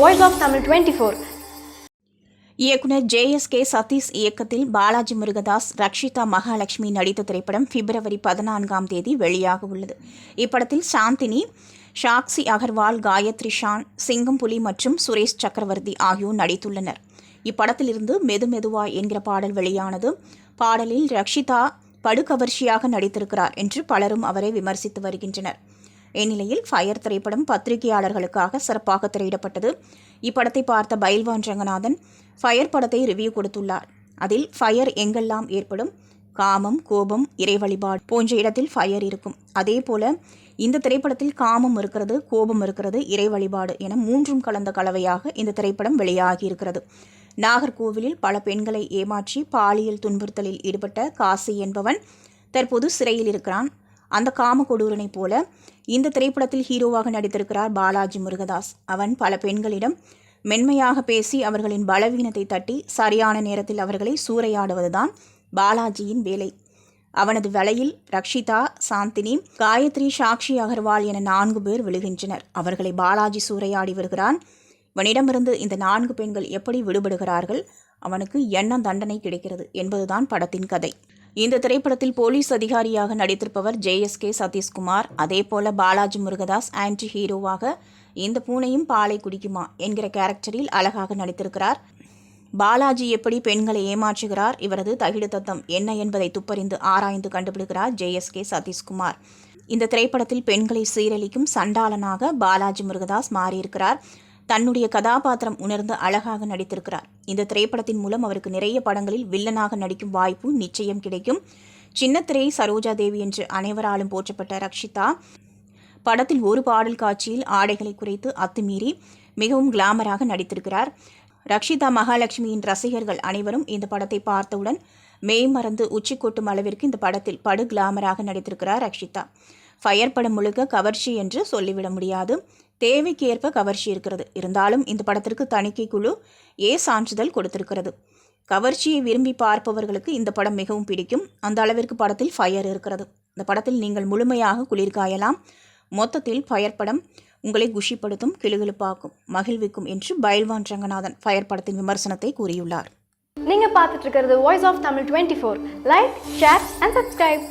Voice of Tamil 24. இயக்குனர் JSK Satish இயக்கத்தில் பாலாஜி முருகதாஸ் ரக்ஷிதா மகாலட்சுமி நடித்த திரைப்படம் பிப்ரவரி பதினான்காம் தேதி வெளியாக உள்ளது. இப்படத்தில் சாந்தினி ஷாக்சி அகர்வால் காயத்ரி ஷான் சிங்கம்புலி மற்றும் சுரேஷ் சக்கரவர்த்தி ஆகியோர் நடித்துள்ளனர். இப்படத்திலிருந்து மெது மெதுவா என்கிற பாடல் வெளியானது பாடலில் ரக்ஷிதா படுகவர்ச்சியாக நடித்திருக்கிறார் என்று பலரும் அவரை விமர்சித்து வருகின்றனர். இந்நிலையில் ஃபயர் திரைப்படம் பத்திரிகையாளர்களுக்காக சிறப்பாக திரையிடப்பட்டது. இப்படத்தை பார்த்த பயில்வான் ரங்கநாதன் ஃபயர் படத்தை ரிவ்யூ கொடுத்துள்ளார். அதில் ஃபயர் எங்கெல்லாம் ஏற்படும் காமம் கோபம் இறை வழிபாடு போன்ற இடத்தில் ஃபயர் இருக்கும். அதே போல இந்த திரைப்படத்தில் காமம் இருக்கிறது கோபம் இருக்கிறது இறை வழிபாடு என மூன்றும் கலந்த கலவையாக இந்த திரைப்படம் வெளியாகி இருக்கிறது நாகர்கோவிலில் பல பெண்களை ஏமாற்றி பாலியல் துன்புறுத்தலில் ஈடுபட்ட காசி என்பவன் தற்போது சிறையில் இருக்கிறான். அந்த காம கொடூரனைப் போல இந்த திரைப்படத்தில் ஹீரோவாக நடித்திருக்கிறார் பாலாஜி முருகதாஸ். அவன் பல பெண்களிடம் மென்மையாக பேசி அவர்களின் பலவீனத்தை தட்டி சரியான நேரத்தில் அவர்களை சூறையாடுவதுதான் பாலாஜியின் வேலை. அவனது வலையில் ரக்ஷிதா சாந்தினி காயத்ரி சாக்ஷி அகர்வால் என நான்கு பேர் விழுகின்றனர். அவர்களை பாலாஜி சூறையாடி வருகிறான். இவனிடமிருந்து இந்த நான்கு பெண்கள் எப்படி விடுபடுகிறார்கள்? அவனுக்கு என்ன தண்டனை கிடைக்கிறது என்பதுதான் படத்தின் கதை. இந்த திரைப்படத்தில் போலீஸ் அதிகாரியாக நடித்திருப்பவர் ஜேஎஸ்கே சதீஷ்குமார் அதேபோல பாலாஜி முருகதாஸ் ஆன்டி ஹீரோவாக இந்த பூனையும் பாலை குடிக்குமா என்கிற கேரக்டரில் அழகாக நடித்திருக்கிறார். பாலாஜி எப்படி பெண்களை ஏமாற்றுகிறார் இவரது தகிடு தத்தம் என்ன என்பதை துப்பறிந்து ஆராய்ந்து கண்டுபிடிக்கிறார் கே சதீஷ்குமார். இந்த திரைப்படத்தில் பெண்களை சீரழிக்கும் சண்டாளனாக பாலாஜி முருகதாஸ் மாறியிருக்கிறார். தன்னுடைய கதாபாத்திரம் உணர்ந்து அழகாக நடித்திருக்கிறார். இந்த திரைப்படத்தின் மூலம் அவருக்கு நிறைய படங்களில் வில்லனாக நடிக்கும் வாய்ப்பு நிச்சயம் கிடைக்கும். சின்னத்திரை சரோஜா தேவி என்று அனைவராலும் போற்றப்பட்ட ரக்ஷிதா படத்தில் ஒரு பாடல் காட்சியில் ஆடைகளை குறைத்து அத்துமீறி மிகவும் கிளாமராக நடித்திருக்கிறார். ரக்ஷிதா மகாலட்சுமியின் ரசிகர்கள் அனைவரும் இந்த படத்தை பார்த்தவுடன் மெய் மறந்து உச்சி கொட்டும் அளவிற்கு இந்த படத்தில் படு கிளாமராக நடித்திருக்கிறார் ரக்ஷிதா. ஃபயர் படம் முழுக்க கவர்ச்சி என்று சொல்லிவிட முடியாது. தேவைக்கு ஏற்ப கவர்ச்சி இருக்கிறது. இருந்தாலும் இந்த படத்திற்கு தணிக்கை குழு ஏ சான்றிதழ் கொடுத்திருக்கிறது. கவர்ச்சியை விரும்பி பார்ப்பவர்களுக்கு இந்த படம் மிகவும் பிடிக்கும். அந்த அளவிற்கு படத்தில் ஃபயர் இருக்கிறது. இந்த படத்தில் நீங்கள் முழுமையாக குளிர்காயலாம். மொத்தத்தில் ஃபயர் படம் உங்களை குஷிப்படுத்தும் கிளுகிழுப்பாக்கும் மகிழ்விக்கும் என்று பயல்வான் ரங்கநாதன் ஃபயர் படத்தின் விமர்சனத்தை கூறியுள்ளார். நீங்க பார்த்துட்டு இருக்கிறது voice of Tamil twenty four like share and subscribe